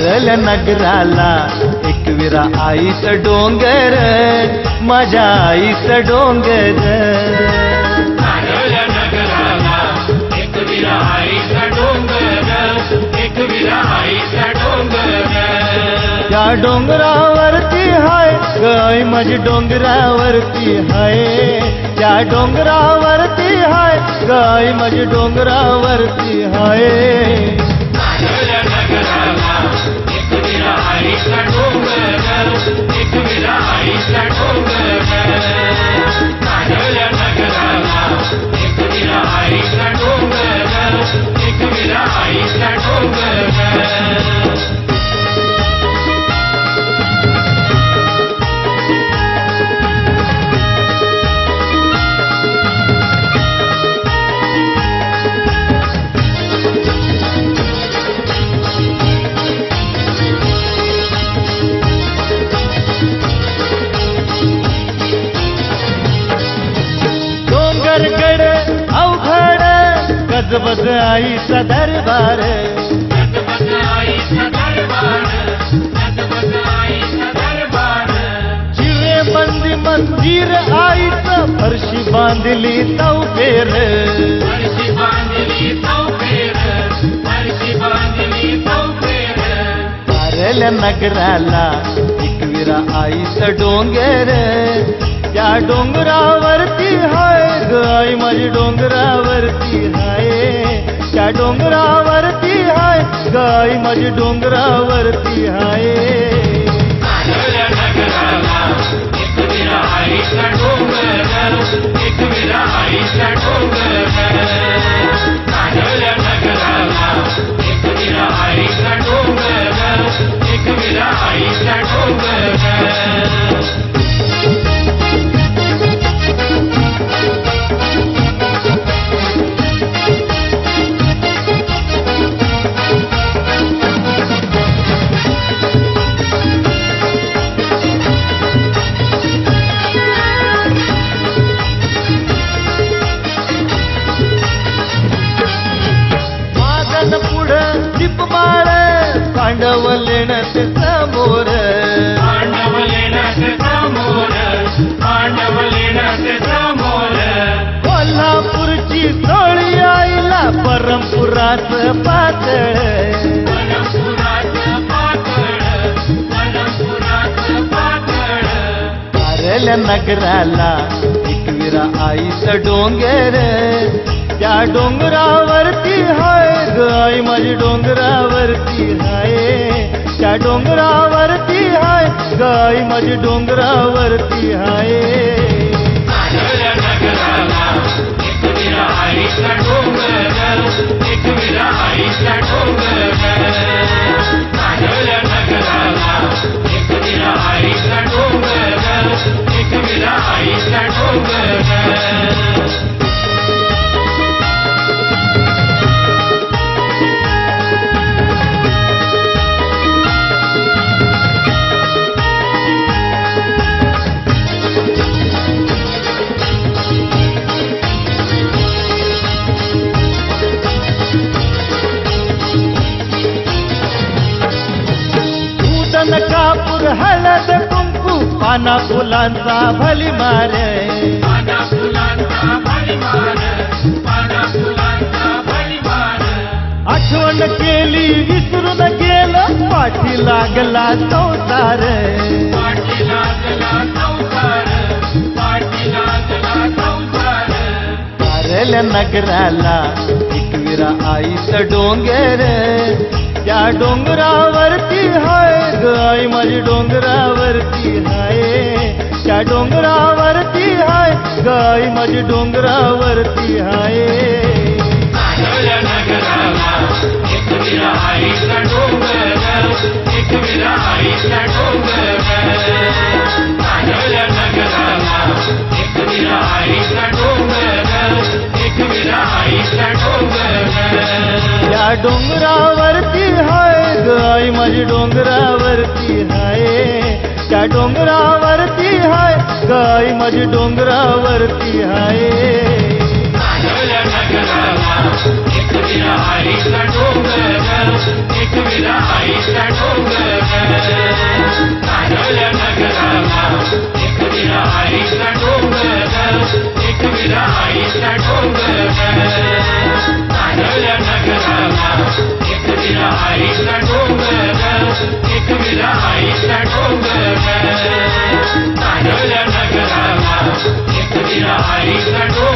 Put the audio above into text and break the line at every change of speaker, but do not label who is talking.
माळल्या नगराला. एकविरा आईच डोंगर माझ्या आईच डोंगर. त्या डोंगरावरती हाय गाय माझी डोंगरावरती हाय. त्या डोंगरावरती हाय गाय माझी डोंगरावरती हाय. गजबज आईचा दरबार चिवे बंदी मंदिर आईचं फरशी बांधली
चौफेर
पारल्या नगराला एकविरा आईचं डोंगर। त्या डोंगरावरती हाय ग आई माझी डोंगरावरती हाय। डोंगरावरती हाय. गाय माझी डोंगरावरती हाय. परमपुराच पातळ.
वनपुराचं
नगराला एकविरा आईचं डोंगर. त्या डोंगरावरती हाय ग आई माझी डोंगरावरती हाय. त्या डोंगरावरती हाय ग माझी डोंगरावरती हाय. कापूर हळद कुंकू पाना फुलांचा भली मारे आठवण केली विसरून गेलं पाठी लागला संसार पारल्या नगराला एकविरा आईचं डोंगर त्या डोंगरावरती गाय ग आई माझी डोंगरावरती हाय. त्या डोंगरावरती हाय. ग आई माझी डोंगरावरती हाय. त्या डोंगरावरती हाय. गाय आई माझी डोंगरावरती हाय.
Paris, Arthur.